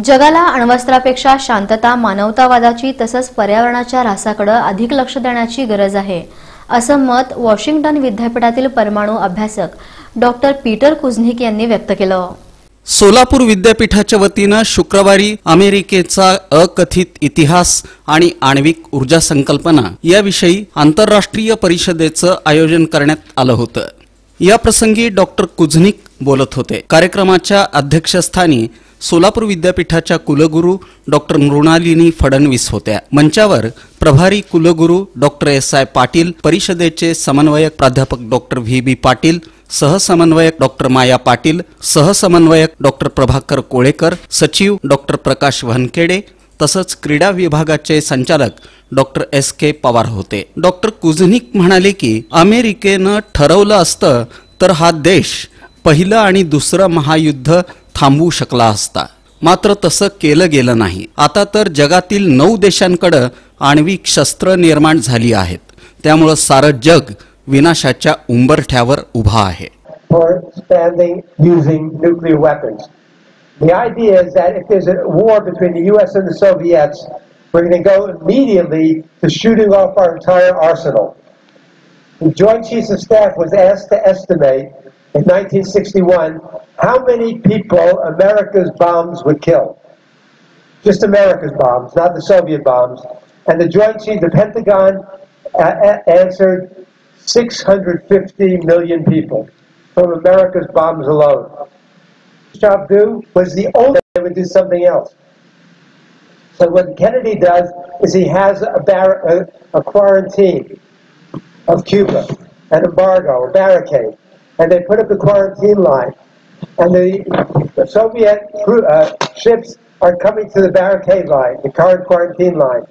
जगाला अण्वस्त्रापेक्षा शांतता मानवतावादाची तसंच पर्यावरणाच्या ऱ्हासाकडे अधिक लक्ष देण्याची गरज आहे असं मत वॉशिंग्टन विद्यापीठातील परमाणु अभ्यासक डॉक्टर पीटर कुझनिक यांनी व्यक्त केलं. सोलापूर विद्यापीठाच्या वतीनं शुक्रवारी अमेरिकेचा अकथित इतिहास आणि आण्विक ऊर्जा संकल्पना याविषयी आंतरराष्ट्रीय परिषदेचं आयोजन करण्यात आलं होतं. या प्रसंगी डॉक्टर कुझनिक बोलत होते. कार्यक्रमाच्या अध्यक्षस्थानी सोलापूर विद्यापीठाच्या कुलगुरू डॉक्टर मृणालिनी फडणवीस होत्या. मंचावर प्रभारी कुलगुरू डॉक्टर एस आय पाटील परिषदेचे समन्वयक प्राध्यापक डॉक्टर व्ही बी पाटील सहसमन्वयक डॉक्टर माया पाटील सहसमन्वयक डॉक्टर प्रभाकर कोळेकर सचिव डॉक्टर प्रकाश वनखेडे तसंच क्रीडा विभागाचे संचालक डॉक्टर एस के पवार होते. डॉक्टर कुझनिक म्हणाले की अमेरिकेनं ठरवलं असतं तर हा देश पहिलं आणि दुसरं महायुद्ध थांबवू शकला असता. मात्र तसं केलं गेलं नाही. आता तर जगातील नऊ देशांकडं आण्विक शस्त्र निर्माण झाली आहेत. त्यामुळं सारं जग विनाशाच्या उंबरठ्यावर उभा आहे. The Joint Chiefs of Staff was asked to estimate in 1961 how many people America's bombs would kill. Just America's bombs, not the Soviet bombs. And the Joint Chief, the Pentagon, uh, a- answered 650 million people from America's bombs alone. Shabdu was the only that would do something else. So what Kennedy does is he has a, bar- a, a quarantine of Cuba, an embargo, a barricade, and they put up the quarantine line. And the, the Soviet uh, ships are coming to the barricade line, the current quarantine line.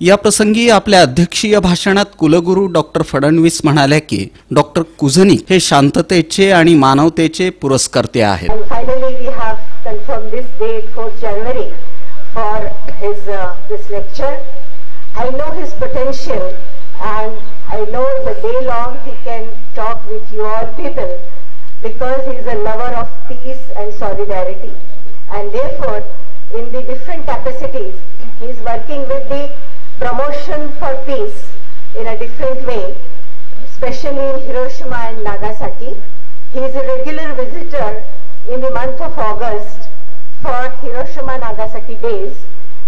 या प्रसंगी आपल्या अध्यक्षीय भाषणात कुलगुरू doctor Fadnavis म्हणाल्या की doctor कुझनिक हे शांततेचे आणि मानवतेचे पुरस्कर्ते आहेत And finally, we have confirmed this date, 4th January, for his uh, this lecture. I know his potential, and I know the day long he can talk with you all people, because he is a lover of peace and solidarity. And therefore, in the different capacities, he is working with the promotion for peace in a different way, especially in Hiroshima and Nagasaki. He is a regular visitor in the month of August for Hiroshima Nagasaki days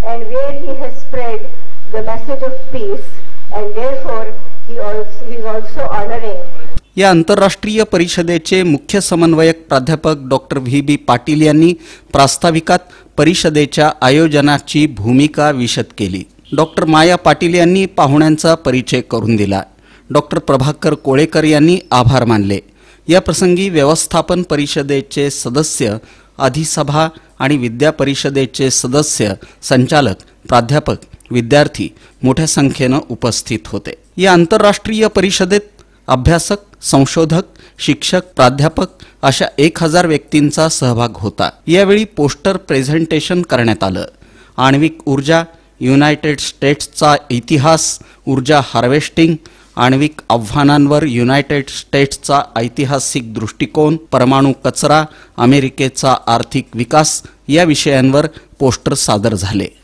and where he has spread the message of peace and therefore he, also, he is also honoring या आंतरराष्ट्रीय परिषदेचे मुख्य समन्वयक प्राध्यापक doctor V B Patil यांनी प्रास्ताविकात परिषदेच्या आयोजनाची भूमिका विशद केली. डॉक्टर माया पाटील यांनी पाहुण्यांचा परिचय करून दिला. डॉक्टर प्रभाकर कोळेकर यांनी आभार मानले. या प्रसंगी व्यवस्थापन परिषदेचे सदस्य अधिसभा आणि विद्या परिषदेचे सदस्य संचालक प्राध्यापक विद्यार्थी मोठ्या संख्येनं उपस्थित होते. या आंतरराष्ट्रीय परिषदेत अभ्यासक संशोधक शिक्षक प्राध्यापक अशा एक हजार व्यक्तींचा सहभाग होता. यावेळी पोस्टर प्रेझेंटेशन करण्यात आलं. आण्विक ऊर्जा युनायटेड स्टेट्सचा इतिहास ऊर्जा हार्वेस्टिंग आण्विक आव्हानांवर युनायटेड स्टेट्सचा ऐतिहासिक दृष्टिकोन परमाणू कचरा अमेरिकेचा आर्थिक विकास या विषयांवर पोस्टर सादर झाले.